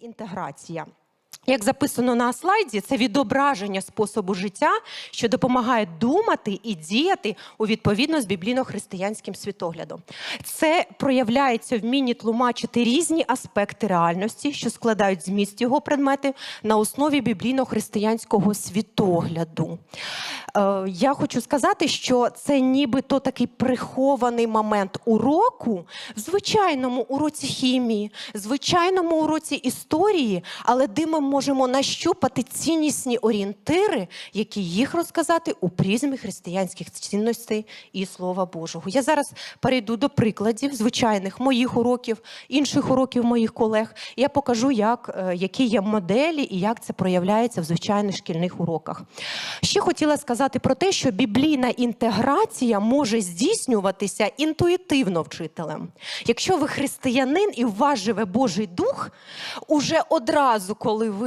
Інтеграція. Як записано на слайді, це відображення способу життя, що допомагає думати і діяти у відповідно з біблійно-християнським світоглядом. Це проявляється в вмінні тлумачити різні аспекти реальності, що складають зміст його предмети на основі біблійно-християнського світогляду. Е, я хочу сказати, що це нібито такий прихований момент уроку в звичайному уроці хімії, звичайному уроці історії, але де ми можемо нащупати ціннісні орієнтири, які їх розказати у призмі християнських цінностей і Слова Божого. Я зараз перейду до прикладів звичайних моїх уроків, інших уроків моїх колег. Я покажу, як, е, які є моделі і як це проявляється в звичайних шкільних уроках. Ще хотіла сказати про те, що біблійна інтеграція може здійснюватися інтуїтивно вчителем. Якщо ви християнин і у вас живе Божий Дух, уже одразу, коли ви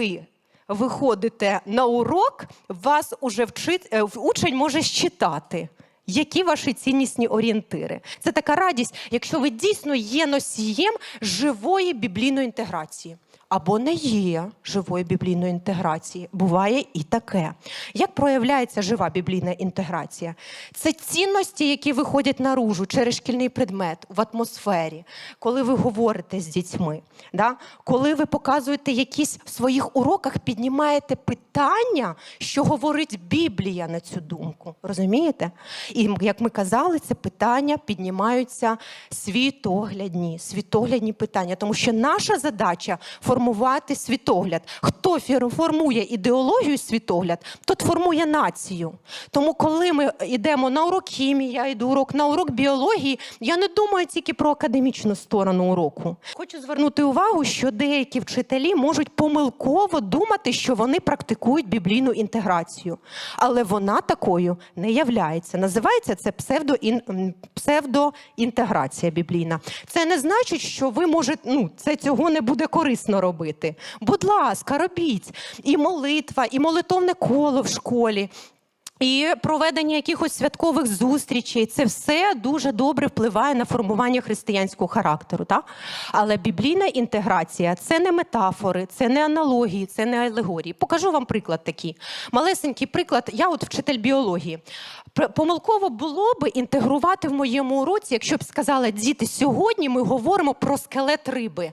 виходите на урок, вас уже вчить, е, учень може считати. Які ваші ціннісні орієнтири? Це така радість, якщо ви дійсно є носієм живої біблійної інтеграції. Або не є живої біблійної інтеграції. Буває і таке. Як проявляється жива біблійна інтеграція? Це цінності, які виходять наружу через шкільний предмет в атмосфері, коли ви говорите з дітьми, да? коли ви показуєте якісь в своїх уроках, піднімаєте питання, що говорить Біблія на цю думку. Розумієте? І як ми казали, це питання піднімаються світоглядні, світоглядні питання, тому що наша задача формувати світогляд. Хто формує ідеологію світогляд, тот формує націю. Тому, коли ми йдемо на урок хімії, я йду урок на урок біології, я не думаю тільки про академічну сторону уроку. Хочу звернути увагу, що деякі вчителі можуть помилково думати, що вони практикують біблійну інтеграцію, але вона такою не являється. Називається це псевдоін... псевдоінтеграція біблійна. Це не значить, що ви можете, ну, це цього не буде корисно робити. Будь ласка, робіть і молитва, і молитовне коло в школі. І проведення якихось святкових зустрічей це все дуже добре впливає на формування християнського характеру. Так? Але біблійна інтеграція це не метафори, це не аналогії, це не алегорії. Покажу вам приклад такий. Малесенький приклад. Я от вчитель біології. Помилково було би інтегрувати в моєму уроці, якщо б сказала, діти, сьогодні ми говоримо про скелет риби.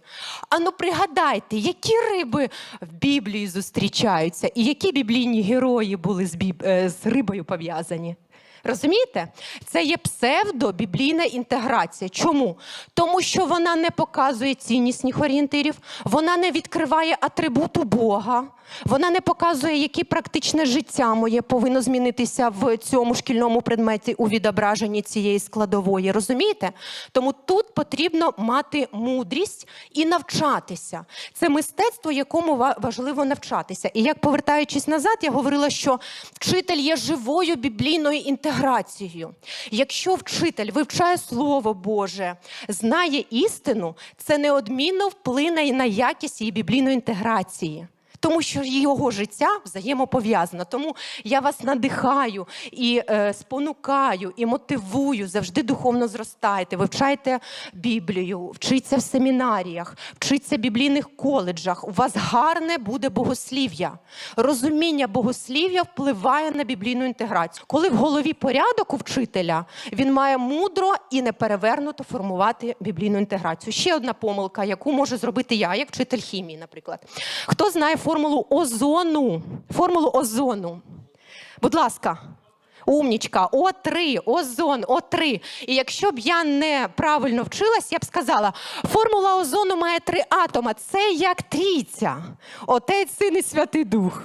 Ану, пригадайте, які риби в Біблії зустрічаються, і які біблійні герої були з, біб... рибою пов'язані. Розумієте? Це є псевдобіблійна інтеграція. Чому? Тому що вона не показує ціннісних орієнтирів, вона не відкриває атрибуту Бога, вона не показує, яке практичне життя моє повинно змінитися в цьому шкільному предметі у відображенні цієї складової. Розумієте? Тому тут потрібно мати мудрість і навчатися. Це мистецтво, якому важливо навчатися. І як повертаючись назад, я говорила, що вчитель є живою біблійною інтеграцією. Якщо вчитель вивчає Слово Боже, знає істину, це неодмінно вплине на якість її біблійної інтеграції. Тому що його життя взаємопов'язано. Тому я вас надихаю і е, спонукаю, і мотивую завжди духовно зростайте, вивчайте Біблію, вчіться в семінаріях, вчіться в біблійних коледжах. У вас гарне буде богослів'я. Розуміння богослів'я впливає на біблійну інтеграцію. Коли в голові порядок у вчителя, він має мудро і неперевернуто формувати біблійну інтеграцію. Ще одна помилка, яку можу зробити я, як вчитель хімії, наприклад. Хто знає формулу озону? Формулу озону. Будь ласка. Умнічка, О3, озон, О3. І якщо б я неправильно вчилась, я б сказала, формула озону має три атома. Це як трійця. Отець, син і святий дух.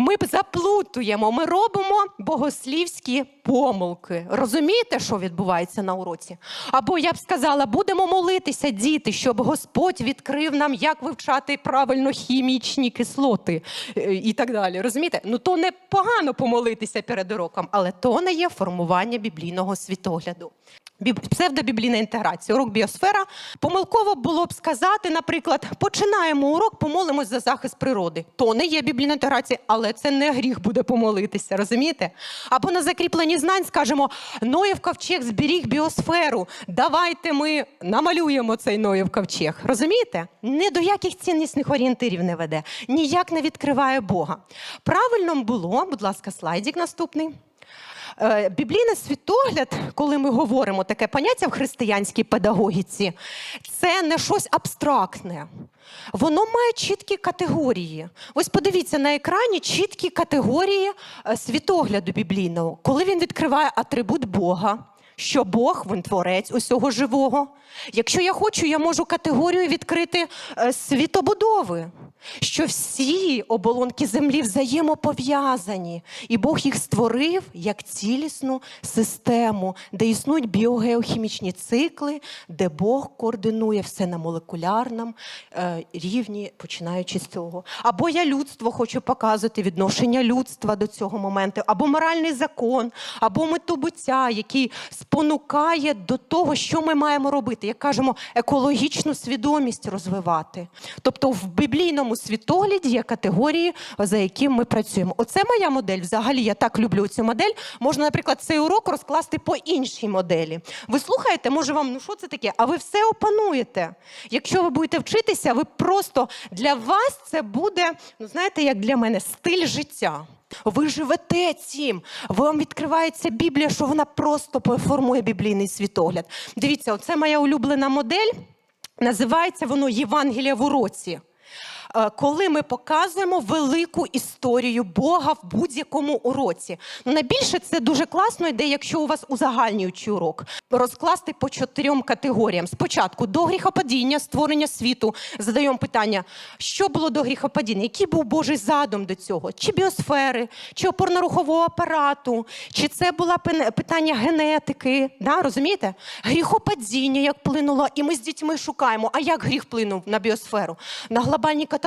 Ми заплутуємо, ми робимо богослівські помилки. Розумієте, що відбувається на уроці? Або я б сказала, будемо молитися, діти, щоб Господь відкрив нам, як вивчати правильно хімічні кислоти е, і так далі. Розумієте? Ну то не погано помолитися перед уроком, але то не є формування біблійного світогляду. Біб- Псевдобіблійна інтеграція, урок біосфера. Помилково було б сказати, наприклад, починаємо урок, помолимось за захист природи. То не є біблійна інтеграція, але це не гріх буде помолитися, розумієте? Або на закріпленні знань скажемо: Ноєв ковчег зберіг біосферу. Давайте ми намалюємо цей Ноєв ковчег. Розумієте? Ні до яких ціннісних орієнтирів не веде, ніяк не відкриває Бога. Правильно було, будь ласка, слайдик наступний. Е, Біблійний світогляд, коли ми говоримо таке поняття в християнській педагогіці, це не щось абстрактне. Воно має чіткі категорії. Ось подивіться на екрані чіткі категорії е, світогляду біблійного, коли він відкриває атрибут Бога. Що Бог він творець усього живого. Якщо я хочу, я можу категорію відкрити е, світобудови, що всі оболонки землі взаємопов'язані, і Бог їх створив як цілісну систему, де існують біогеохімічні цикли, де Бог координує все на молекулярному е, рівні, починаючи з цього. Або я людство хочу показувати відношення людства до цього моменту, або моральний закон, або мету буття, який спонукає до того, що ми маємо робити. Як кажемо, екологічну свідомість розвивати. Тобто в біблійному світогляді є категорії, за які ми працюємо. Оце моя модель. Взагалі, я так люблю цю модель. Можна, наприклад, цей урок розкласти по іншій моделі. Ви слухаєте, може вам, ну що це таке? А ви все опануєте. Якщо ви будете вчитися, ви просто для вас це буде, ну знаєте, як для мене, стиль життя. Ви живете цим. Вам відкривається Біблія, що вона просто формує біблійний світогляд. Дивіться, оце моя улюблена модель. Називається воно Євангелія в уроці. Е, Коли ми показуємо велику історію Бога в будь-якому уроці. Ну, найбільше це дуже класно йде, якщо у вас узагальнюючий урок. Розкласти по чотирьом категоріям. Спочатку до гріхопадіння, створення світу. Задаємо питання, що було до гріхопадіння, який був Божий задум до цього? Чи біосфери, чи опорно-рухового апарату, чи це було питання генетики? Да, розумієте? Гріхопадіння як вплинуло, і ми з дітьми шукаємо. А як гріх вплинув на біосферу? На глобальні катастрофи,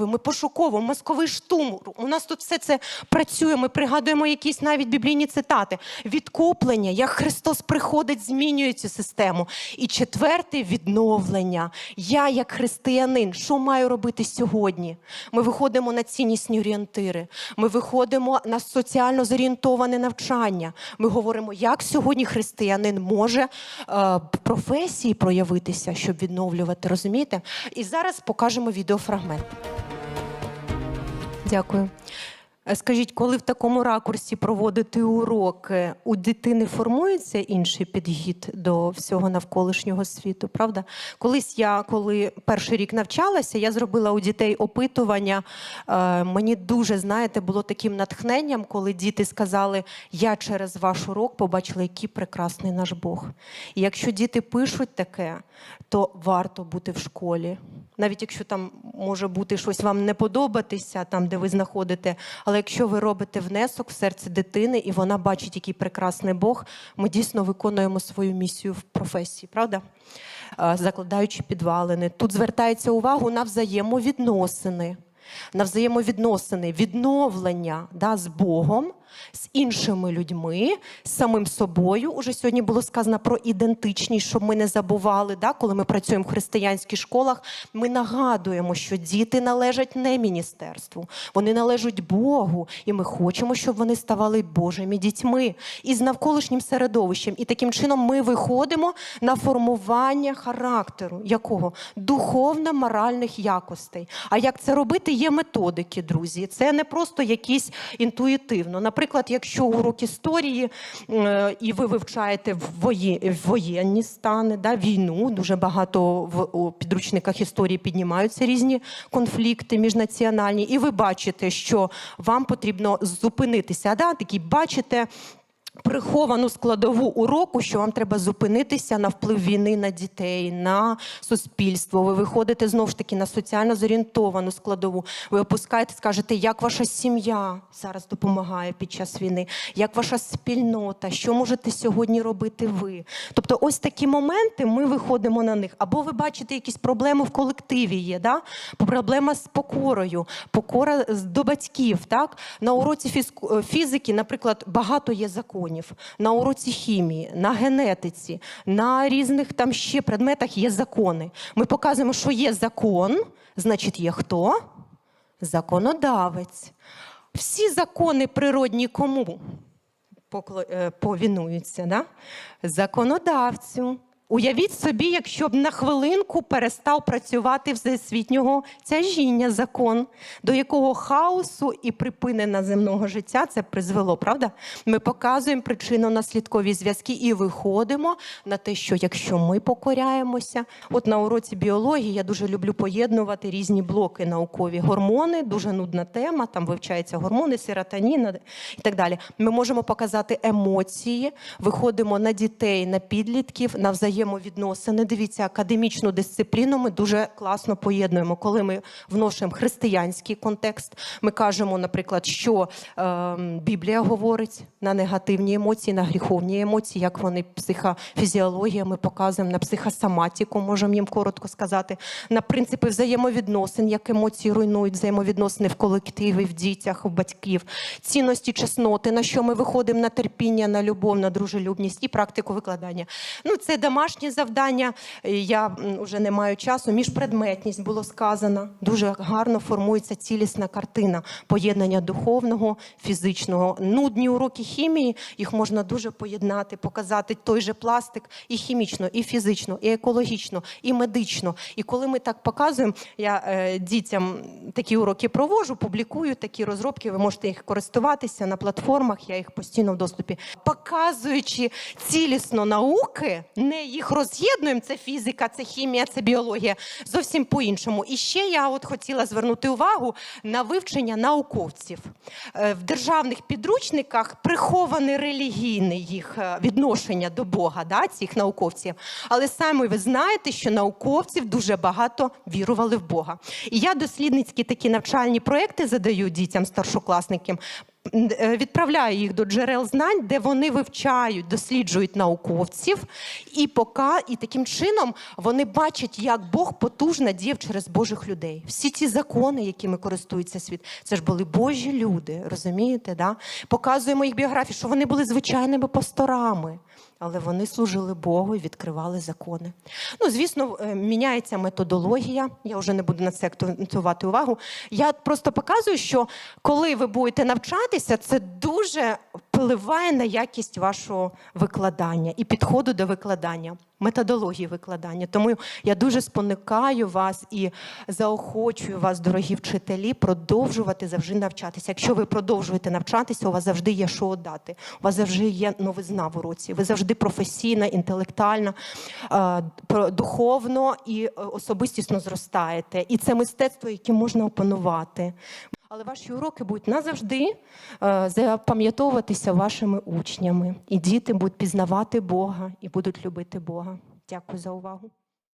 ми пошуково, мозковий штурм. У нас тут все це працює. Ми пригадуємо якісь навіть біблійні цитати. Відкуплення, як Христос приходить, змінює цю систему. І четверте відновлення. Я, як християнин, що маю робити сьогодні? Ми виходимо на ціннісні орієнтири. Ми виходимо на соціально зорієнтоване навчання. Ми говоримо, як сьогодні християнин може е, професії проявитися, щоб відновлювати. Розумієте? І зараз покажемо відеофрагмент. Дякую. Е, Скажіть, коли в такому ракурсі проводити уроки, у дитини формується інший підхід до всього навколишнього світу, правда? Колись я, коли перший рік навчалася, я зробила у дітей опитування. Е, Мені дуже, знаєте, було таким натхненням, коли діти сказали: Я через ваш урок побачила, який прекрасний наш Бог. І якщо діти пишуть таке, то варто бути в школі. Навіть якщо там може бути щось вам не подобатися, там де ви знаходите, але якщо ви робите внесок в серце дитини і вона бачить, який прекрасний Бог, ми дійсно виконуємо свою місію в професії, правда? Закладаючи підвалини. Тут звертається увагу на взаємовідносини. На взаємовідносини, відновлення да, з Богом, з іншими людьми, з самим собою. Уже сьогодні було сказано про ідентичність, щоб ми не забували. Да, коли ми працюємо в християнських школах, ми нагадуємо, що діти належать не міністерству, вони належать Богу, і ми хочемо, щоб вони ставали Божими дітьми і з навколишнім середовищем. І таким чином ми виходимо на формування характеру якого духовно-моральних якостей. А як це робити? Є методики, друзі. Це не просто якісь інтуїтивно. Наприклад, якщо урок історії е, і ви вивчаєте воєнні стани, да, війну, дуже багато в підручниках історії піднімаються різні конфлікти міжнаціональні, і ви бачите, що вам потрібно зупинитися. Да? Такі бачите приховану складову уроку, що вам треба зупинитися на вплив війни на дітей, на суспільство. Ви виходите знову ж таки на соціально зорієнтовану складову. Ви опускаєте, скажете, як ваша сім'я зараз допомагає під час війни, як ваша спільнота, що можете сьогодні робити ви. Тобто, ось такі моменти ми виходимо на них. Або ви бачите якісь проблеми в колективі є, да? проблема з покорою, покора до батьків. Так? На уроці фізики, наприклад, багато є законів. Законів. На уроці хімії, на генетиці, на різних там ще предметах є закони. Ми показуємо, що є закон, значить, є хто? Законодавець. Всі закони природні кому е, повінуються? Да? Законодавцю. Уявіть собі, якщо б на хвилинку перестав працювати всесвітнього тяжіння закон, до якого хаосу і припинення земного життя це призвело, правда? Ми показуємо причинно-наслідкові зв'язки і виходимо на те, що якщо ми покоряємося, от на уроці біології я дуже люблю поєднувати різні блоки наукові. Гормони, дуже нудна тема, там вивчаються гормони, серотонін і так далі. Ми можемо показати емоції, виходимо на дітей, на підлітків, на взаємовідносини. Дивіться, академічну дисципліну ми дуже класно поєднуємо. Коли ми вношуємо християнський контекст, ми кажемо, наприклад, що е, Біблія говорить на негативні емоції, на гріховні емоції, як вони психофізіологія, ми показуємо на психосоматику, можемо їм коротко сказати, на принципи взаємовідносин, як емоції руйнують взаємовідносини в колективі, в дітях, в батьків, цінності чесноти, на що ми виходимо на терпіння, на любов, на дружелюбність і практику викладання. Ну, це домашнє завдання. Я вже не маю часу. Міжпредметність було сказано. Дуже гарно формується цілісна картина поєднання духовного, фізичного. Нудні уроки хімії їх можна дуже поєднати, показати той же пластик і хімічно, і фізично, і екологічно, і медично. І коли ми так показуємо, я е, дітям такі уроки провожу, публікую такі розробки. Ви можете їх користуватися на платформах. Я їх постійно в доступі, показуючи цілісно науки, не їх роз'єднуємо. Це фізика, це хімія, це біологія. Зовсім по-іншому. І ще я от хотіла звернути увагу на вивчення науковців Е, в державних підручниках приховане релігійне їх е, відношення до Бога, да, цих науковців. Але саме ви знаєте, що науковців дуже багато вірували в Бога. І я дослідницькі такі навчальні проекти задаю дітям старшокласникам. Е, Відправляю їх до джерел знань, де вони вивчають, досліджують науковців, і пока, і таким чином вони бачать, як Бог потужно діяв через Божих людей. Всі ці закони, якими користується світ, це ж були Божі люди, розумієте? Да? Показуємо їх біографії, що вони були звичайними пасторами. Але вони служили Богу і відкривали закони. Ну, звісно, е, міняється методологія. Я вже не буду на це акцентувати увагу. Я просто показую, що коли ви будете навчатися, це дуже впливає на якість вашого викладання і підходу до викладання, методології викладання. Тому я дуже спонукаю вас і заохочую вас, дорогі вчителі, продовжувати завжди навчатися. Якщо ви продовжуєте навчатися, у вас завжди є що дати. У вас завжди є новизна в уроці. Ви завжди професійно, інтелектуально, е, духовно і е, особистісно зростаєте. І це мистецтво, яке можна опанувати. Але ваші уроки будуть назавжди е, запам'ятовуватися вашими учнями, і діти будуть пізнавати Бога і будуть любити Бога. Дякую за увагу.